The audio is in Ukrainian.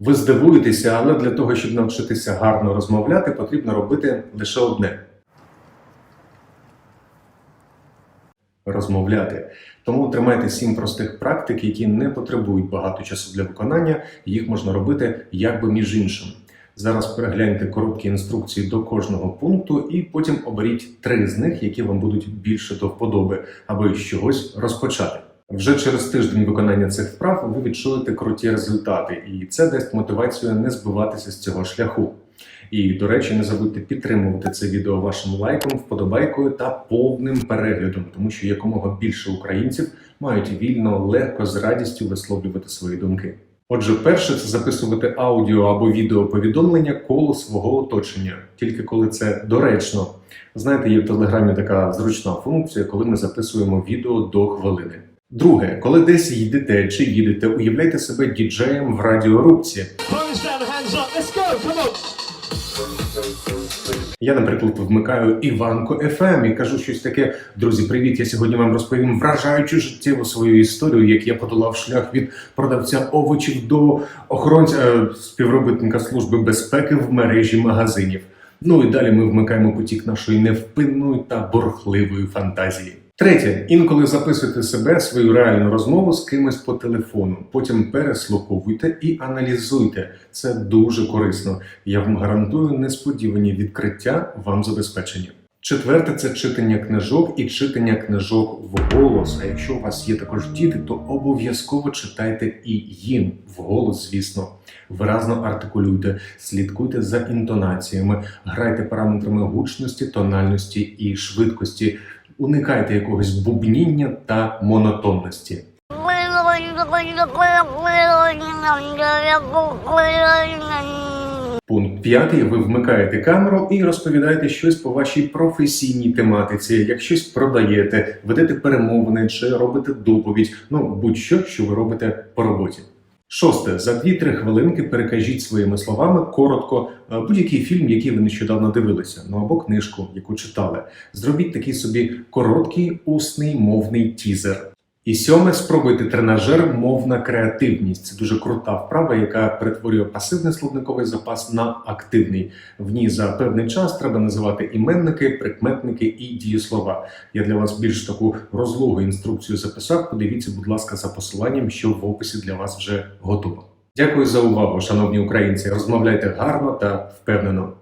Ви здивуєтеся, але для того, щоб навчитися гарно розмовляти, потрібно робити лише одне. Розмовляти. Тому тримайте сім простих практик, які не потребують багато часу для виконання, їх можна робити якби між іншим. Зараз перегляньте короткі інструкції до кожного пункту, і потім оберіть три з них, які вам будуть більше до вподоби, аби з чогось розпочати. Вже через тиждень виконання цих вправ ви відчуєте круті результати, і це дасть мотивацію не збиватися з цього шляху. І, до речі, не забудьте підтримувати це відео вашим лайком, вподобайкою та повним переглядом, тому що якомога більше українців мають вільно, легко з радістю висловлювати свої думки. Отже, перше це записувати аудіо або відео повідомлення коло свого оточення, тільки коли це доречно. Знаєте, є в телеграмі така зручна функція, коли ми записуємо відео до хвилини. Друге, коли десь їдете чи їдете, уявляйте себе діджеєм в радіорубці. Я, наприклад, вмикаю Іванко FM і кажу щось таке: друзі, привіт! Я сьогодні вам розповім вражаючу життєву свою історію, як я подолав шлях від продавця овочів до охоронця е, співробітника служби безпеки в мережі магазинів. Ну і далі ми вмикаємо потік нашої невпинної та борхливої фантазії. Третє, інколи записуйте себе свою реальну розмову з кимось по телефону. Потім переслуховуйте і аналізуйте. Це дуже корисно. Я вам гарантую несподівані відкриття вам забезпечені. Четверте це читання книжок і читання книжок вголос. А якщо у вас є також діти, то обов'язково читайте і їм вголос, звісно. Виразно артикулюйте, слідкуйте за інтонаціями, грайте параметрами гучності, тональності і швидкості. Уникайте якогось бубніння та монотонності. Пункт п'ятий. Ви вмикаєте камеру і розповідаєте щось по вашій професійній тематиці. Як щось продаєте, ведете перемовини чи робите доповідь. Ну будь-що, що ви робите по роботі. Шосте за 2-3 хвилинки перекажіть своїми словами коротко е, будь-який фільм, який ви нещодавно дивилися, ну або книжку, яку читали. Зробіть такий собі короткий усний мовний тізер. І сьоме, спробуйте тренажер мовна креативність. Це дуже крута вправа, яка перетворює пасивний словниковий запас на активний. В ній за певний час треба називати іменники, прикметники і дієслова. Я для вас більш таку розлогу інструкцію записав. Подивіться, будь ласка, за посиланням, що в описі для вас вже готово. Дякую за увагу, шановні українці. Розмовляйте гарно та впевнено.